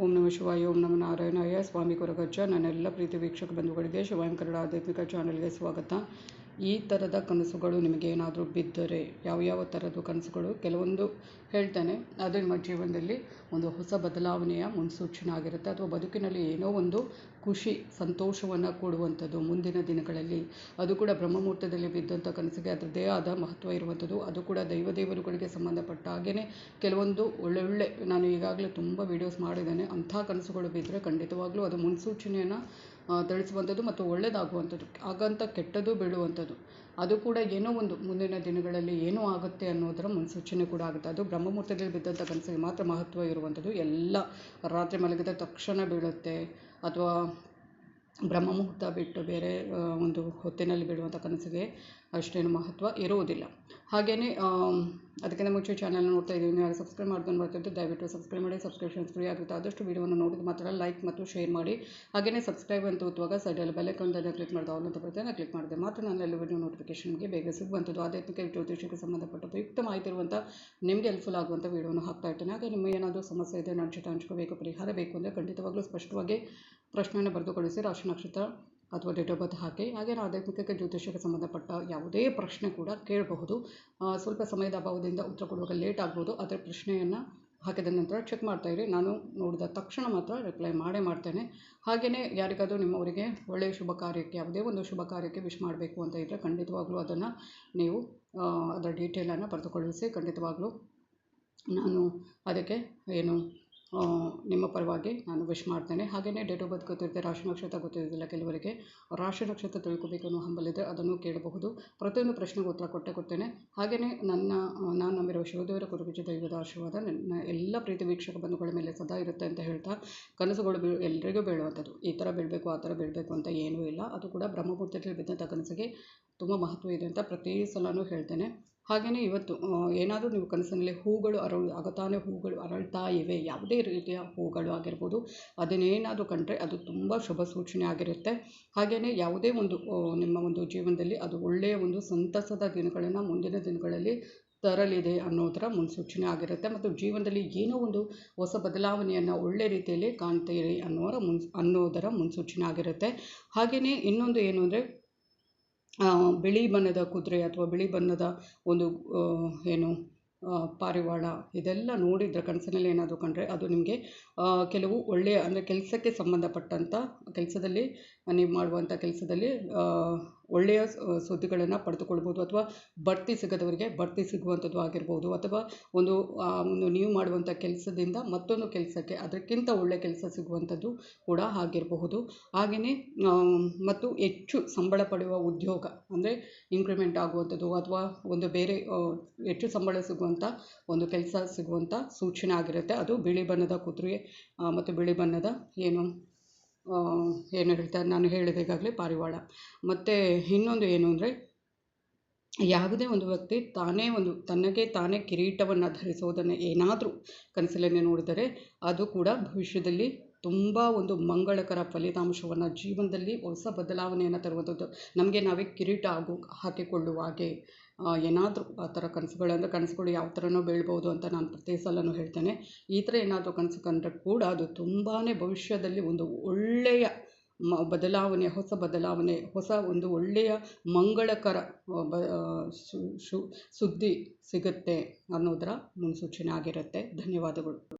ಓಂ ನಮ ಶಿವಾಯ, ಓಂ ನಮ ನಾರಾಯಣಾಯ. ಸ್ವಾಮಿ ಕೊರಗಜ್ಜ, ನನ್ನೆಲ್ಲ ಪ್ರೀತಿ ವೀಕ್ಷಕ ಬಂಧುಗಳಿಗೆ ಶಿವಾಯಂ ಕನ್ನಡ ಆಧ್ಯಾತ್ಮಿಕ ಚಾನಲ್ಗೆ ಸ್ವಾಗತ. ಈ ಥರದ ಕನಸುಗಳು ನಿಮಗೆ ಏನಾದರೂ ಬಿದ್ದರೆ ಯಾವ ಯಾವ ಥರದ್ದು ಕನಸುಗಳು? ಕೆಲವೊಂದು ಹೇಳ್ತಾನೆ. ಅದು ನಿಮ್ಮ ಜೀವನದಲ್ಲಿ ಒಂದು ಹೊಸ ಬದಲಾವಣೆಯ ಮುನ್ಸೂಚನೆ ಆಗಿರುತ್ತೆ. ಅಥವಾ ಬದುಕಿನಲ್ಲಿ ಏನೋ ಒಂದು ಖುಷಿ, ಸಂತೋಷವನ್ನು ಕೊಡುವಂಥದ್ದು ಮುಂದಿನ ದಿನಗಳಲ್ಲಿ. ಅದು ಕೂಡ ಬ್ರಹ್ಮಮುಹೂರ್ತದಲ್ಲಿ ಬಿದ್ದಂಥ ಕನಸಿಗೆ ಅದರದ್ದೇ ಆದ ಮಹತ್ವ ಇರುವಂಥದ್ದು. ಅದು ಕೂಡ ದೈವ ದೇವರುಗಳಿಗೆ ಸಂಬಂಧಪಟ್ಟ ಹಾಗೆಯೇ ಕೆಲವೊಂದು ಒಳ್ಳೊಳ್ಳೆ ನಾನು ಈಗಾಗಲೇ ತುಂಬ ವೀಡಿಯೋಸ್ ಮಾಡಿದ್ದೇನೆ. ಅಂಥ ಕನಸುಗಳು ಬಿದ್ದರೆ ಖಂಡಿತವಾಗ್ಲೂ ಅದು ಮುನ್ಸೂಚನೆಯನ್ನು ತಿಳಿಸುವಂಥದ್ದು ಮತ್ತು ಒಳ್ಳೆಯದಾಗುವಂಥದ್ದು ಹಾಗಂತ ಕೆಟ್ಟದ್ದು ಬೀಳುವಂಥದ್ದು. ಅದು ಕೂಡ ಏನೋ ಒಂದು ಮುಂದಿನ ದಿನಗಳಲ್ಲಿ ಏನೂ ಆಗುತ್ತೆ ಅನ್ನೋದರ ಮುನ್ಸೂಚನೆ ಕೂಡ ಆಗುತ್ತೆ. ಅದು ಬ್ರಹ್ಮಮುಹೂರ್ತದಲ್ಲಿ ಬಿದ್ದಂಥ ಕನಸಿಗೆ ಮಾತ್ರ ಮಹತ್ವ ಇರುವಂಥದ್ದು. ಎಲ್ಲ ರಾತ್ರಿ ಮಲಗಿದ ತಕ್ಷಣ ಬೀಳುತ್ತೆ. ಅಥವಾ ಬ್ರಹ್ಮಮುಹೂರ್ತ ಬಿಟ್ಟು ಬೇರೆ ಒಂದು ಹೊತ್ತಿನಲ್ಲಿ ಬೀಳುವಂಥ ಕನಸಿಗೆ ಅಷ್ಟೇನು ಮಹತ್ವ ಇರುವುದಿಲ್ಲ. ಹಾಗೆಯೇ ಅದಕ್ಕಿಂತ ಮುಂಚೆ ಚಾನಲ್ ನೋಡ್ತಾ ಇದ್ದೀವಿ ಯಾರು ಸಬ್ಸ್ಕ್ರೈಬ್ ಮಾಡ್ಕೊಂಡು ಬರ್ತಿದ್ದು ದಯವಿಟ್ಟು ಸಬ್ಸ್ಕ್ರೈಬ್ ಮಾಡಿ ಸಬ್ಸ್ಕ್ರಿಪ್ಷನ್ ಫ್ರೀ ಆಗುತ್ತೆ. ಆದಷ್ಟು ವೀಡಿಯೋವನ್ನು ನೋಡಿದ ಮಾತ್ರ ಲೈಕ್ ಮತ್ತು ಶೇರ್ ಮಾಡಿ. ಹಾಗೆಯೇ ಸಬ್ಸ್ಕ್ರೈಬ್ ಅಂತ ಒತ್ತುವಾಗ ಸೈಡಲ್ಲಿ ಬೆಲ್ಲೈಕನ್ದನ್ನು ಕ್ಲಿಕ್ ಮಾಡಿದ ಆಲ್ ಅಂತ ಬರುತ್ತೆ ನಾನು ಕ್ಲಿಕ್ ಮಾಡಿದೆ ಮಾತ್ರ ನನ್ನೆಲ್ಲ ವೀಡಿಯೋ ನೋಟಿಫಿಕೇಷನ್ಗೆ ಬೇಗ ಸಿಗುವಂಥದ್ದು. ಆಧ್ಯಾತ್ಮಿಕ ಜ್ಯೋತಿಷಕ್ಕೆ ಸಂಬಂಧಪಟ್ಟ ಉಪಯುಕ್ತ ಮಾಹಿತಿ ಇರುವಂಥ, ನಿಮಗೆ ಹೆಲ್ಪ್ಫುಲ್ ಆಗುವಂಥ ವೀಡಿಯೋನ ಹಾಕ್ತಾ ಇರ್ತೇನೆ. ಹಾಗೆ ನಿಮಗೆ ಏನಾದರೂ ಸಮಸ್ಯೆ ಇದೆ ನಾನು ಜೊತೆ ಹಂಚ್ಕೋಬೇಕು ಪರಿಹಾರ ಬೇಕು ಅಂದರೆ ಖಂಡಿತವಾಗ್ಲೂ ಸ್ಪಷ್ಟವಾಗಿ ಪ್ರಶ್ನೆಯನ್ನು ಬರೆದುಕೊಳಿಸಿ ರಾಶಿ ನಕ್ಷತ್ರ ಅಥವಾ ಡೇಟ್ ಆಫ್ ಬರ್ತ್ ಹಾಕಿ ಹಾಗೆ ಆಧ್ಯಾತ್ಮಿಕಕ್ಕೆ ಜ್ಯೋತಿಷ್ಯಕ್ಕೆ ಸಂಬಂಧಪಟ್ಟ ಯಾವುದೇ ಪ್ರಶ್ನೆ ಕೂಡ ಕೇಳಬಹುದು. ಸ್ವಲ್ಪ ಸಮಯದ ಅಭಾವದಿಂದ ಉತ್ತರ ಕೊಡುವಾಗ ಲೇಟ್ ಆಗ್ಬೋದು. ಅದರ ಪ್ರಶ್ನೆಯನ್ನು ಹಾಕಿದ ನಂತರ ಚೆಕ್ ಮಾಡ್ತಾಯಿರಿ ನಾನು ನೋಡಿದ ತಕ್ಷಣ ಮಾತ್ರ ರಿಪ್ಲೈ ಮಾಡೇ ಮಾಡ್ತೇನೆ. ಹಾಗೆಯೇ ಯಾರಿಗಾದರೂ ನಿಮ್ಮವರಿಗೆ ಒಳ್ಳೆಯ ಶುಭ ಕಾರ್ಯಕ್ಕೆ, ಯಾವುದೇ ಒಂದು ಶುಭ ಕಾರ್ಯಕ್ಕೆ ವಿಶ್ ಮಾಡಬೇಕು ಅಂತ ಇದ್ದರೆ ಖಂಡಿತವಾಗ್ಲೂ ಅದನ್ನು ನೀವು ಅದರ ಡೀಟೇಲನ್ನು ಬರೆದುಕೊಳ್ಳಿಸಿ ಖಂಡಿತವಾಗ್ಲೂ ನಾನು ಅದಕ್ಕೆ ಏನು ನಿಮ್ಮ ಪರವಾಗಿ ನಾನು ವಿಶ್ ಮಾಡ್ತೇನೆ. ಹಾಗೆಯೇ ಡೇಟ್ ಆಫ್ ಬರ್ತ್ ಗೊತ್ತಿರುತ್ತೆ, ರಾಶಿ ನಕ್ಷತ್ರ ಗೊತ್ತಿರೋದಿಲ್ಲ ಕೆಲವರಿಗೆ. ರಾಶಿ ನಕ್ಷತ್ರ ತಿಳ್ಕೊಬೇಕು ಅನ್ನೋ ಹಂಬಲಿದೆ ಅದನ್ನು ಕೇಳಬಹುದು. ಪ್ರತಿಯೊಂದು ಪ್ರಶ್ನೆಗೆ ಉತ್ತರ ಕೊಟ್ಟೆ ಕೊಡ್ತೇನೆ. ಹಾಗೆಯೇ ನನ್ನ ನಾನು ನಂಬಿರುವ ಶಿವದೇವರ ಕುರುಗುಜಿ ದೈವದ ಆಶೀರ್ವಾದ ನನ್ನ ಎಲ್ಲ ಪ್ರೀತಿ ವೀಕ್ಷಕ ಬಂಧುಗಳ ಮೇಲೆ ಸದಾ ಇರುತ್ತೆ ಅಂತ ಹೇಳ್ತಾ, ಕನಸುಗಳು ಎಲ್ಲರಿಗೂ ಬೀಳುವಂಥದ್ದು. ಈ ಥರ ಬೀಳಬೇಕು, ಆ ಥರ ಬೀಳಬೇಕು ಅಂತ ಏನೂ ಇಲ್ಲ. ಅದು ಕೂಡ ಬ್ರಹ್ಮಪುತ್ರದಲ್ಲಿ ಬಿದ್ದಂಥ ಕನಸಿಗೆ ತುಂಬ ಮಹತ್ವ ಇದೆ ಅಂತ ಪ್ರತಿ ಸಲವೂ ಹೇಳ್ತೇನೆ. ಹಾಗೆಯೇ ಇವತ್ತು ಏನಾದರೂ ನೀವು ಕನಸಿನಲ್ಲಿ ಹೂಗಳು ಅರಳು, ಆಗತಾನೆ ಹೂಗಳು ಅರಳ್ತಾ ಇವೆ, ಯಾವುದೇ ರೀತಿಯ ಹೂಗಳು ಆಗಿರ್ಬೋದು, ಅದನ್ನೇನಾದರೂ ಕಂಡರೆ ಅದು ತುಂಬ ಶುಭ ಸೂಚನೆ ಆಗಿರುತ್ತೆ. ಹಾಗೆಯೇ ಯಾವುದೇ ಒಂದು ನಿಮ್ಮ ಒಂದು ಜೀವನದಲ್ಲಿ ಅದು ಒಳ್ಳೆಯ ಒಂದು ಸಂತಸದ ದಿನಗಳನ್ನು ಮುಂದಿನ ದಿನಗಳಲ್ಲಿ ತರಲಿದೆ ಅನ್ನೋದರ ಮುನ್ಸೂಚನೆ ಆಗಿರುತ್ತೆ. ಮತ್ತು ಜೀವನದಲ್ಲಿ ಏನೋ ಒಂದು ಹೊಸ ಬದಲಾವಣೆಯನ್ನು ಒಳ್ಳೆ ರೀತಿಯಲ್ಲಿ ಕಾಣ್ತೀರಿ ಅನ್ನೋರ ಮುನ್ಸ್, ಅನ್ನೋದರ ಮುನ್ಸೂಚನೆ ಆಗಿರುತ್ತೆ. ಹಾಗೆಯೇ ಇನ್ನೊಂದು ಏನು ಅಂದರೆ ಬಿಳಿ ಬಣ್ಣದ ಕುದುರೆ ಅಥವಾ ಬಿಳಿ ಬಣ್ಣದ ಒಂದು ಏನು ಪಾರಿವಾಳ ಇದೆಲ್ಲ ನೋಡಿದರೆ ಕನಸಿನಲ್ಲಿ ಏನಾದರೂ ಕಂಡರೆ ಅದು ನಿಮಗೆ ಕೆಲವು ಒಳ್ಳೆಯ, ಅಂದರೆ ಕೆಲಸಕ್ಕೆ ಸಂಬಂಧಪಟ್ಟಂಥ ಕೆಲಸದಲ್ಲಿ, ನೀವು ಮಾಡುವಂಥ ಕೆಲಸದಲ್ಲಿ ಒಳ್ಳೆಯ ಸುದ್ದಿಗಳನ್ನು ಪಡೆದುಕೊಳ್ಬೋದು ಅಥವಾ ಬಡ್ತಿ ಸಿಗದವರಿಗೆ ಬಡ್ತಿ ಸಿಗುವಂಥದ್ದು ಆಗಿರ್ಬೋದು ಅಥವಾ ಒಂದು ನೀವು ಮಾಡುವಂಥ ಕೆಲಸದಿಂದ ಮತ್ತೊಂದು ಕೆಲಸಕ್ಕೆ ಅದಕ್ಕಿಂತ ಒಳ್ಳೆಯ ಕೆಲಸ ಸಿಗುವಂಥದ್ದು ಕೂಡ ಆಗಿರಬಹುದು. ಹಾಗೆಯೇ ಮತ್ತು ಹೆಚ್ಚು ಸಂಬಳ ಪಡೆಯುವ ಉದ್ಯೋಗ ಅಂದರೆ ಇನ್ಕ್ರಿಮೆಂಟ್ ಆಗುವಂಥದ್ದು ಅಥವಾ ಒಂದು ಬೇರೆ ಹೆಚ್ಚು ಸಂಬಳ ಸಿಗುವಂಥ ಒಂದು ಕೆಲಸ ಸಿಗುವಂಥ ಸೂಚನೆ ಆಗಿರುತ್ತೆ. ಅದು ಬಿಳಿ ಬಣ್ಣದ ಕುದುರೆ ಮತ್ತು ಬಿಳಿ ಬಣ್ಣದ ಏನು ಏನು ಹೇಳ್ತಾರೆ ನಾನು ಹೇಳಿದೆ ಈಗಾಗಲೇ ಪಾರಿವಾಳ. ಮತ್ತು ಇನ್ನೊಂದು ಏನು ಅಂದರೆ, ಯಾವುದೇ ಒಂದು ವ್ಯಕ್ತಿ ತಾನೇ ಒಂದು, ತನಗೆ ತಾನೇ ಕಿರೀಟವನ್ನು ಧರಿಸೋದನ್ನು ಏನಾದರೂ ಕನಸಲ್ಲೇ ನೋಡಿದರೆ, ಅದು ಕೂಡ ಭವಿಷ್ಯದಲ್ಲಿ ತುಂಬ ಒಂದು ಮಂಗಳಕರ ಫಲಿತಾಂಶವನ್ನು ಜೀವನದಲ್ಲಿ ಹೊಸ ಬದಲಾವಣೆಯನ್ನು ತರುವಂಥದ್ದು ನಮಗೆ ನಾವೇ ಕಿರೀಟ ಆಗು, ಹಾಕಿಕೊಳ್ಳುವ ಹಾಗೆ ಏನಾದರೂ ಆ ಥರ ಕನಸುಗಳು ಅಂದರೆ ಕನಸುಗಳು ಯಾವ ಥರನೋ ಬೀಳ್ಬೋದು ಅಂತ ನಾನು ಪ್ರತಿ ಸಲನೂ ಹೇಳ್ತೇನೆ. ಈ ಥರ ಏನಾದರೂ ಕನಸು ಕಂಡರೆ ಕೂಡ ಅದು ತುಂಬಾ ಭವಿಷ್ಯದಲ್ಲಿ ಒಂದು ಒಳ್ಳೆಯ ಮ, ಬದಲಾವಣೆ, ಹೊಸ ಬದಲಾವಣೆ, ಹೊಸ ಒಂದು ಒಳ್ಳೆಯ ಮಂಗಳಕರ ಬ ಸುದ್ದಿ ಸಿಗುತ್ತೆ ಅನ್ನೋದರ ಮುನ್ಸೂಚನೆ ಆಗಿರುತ್ತೆ. ಧನ್ಯವಾದಗಳು.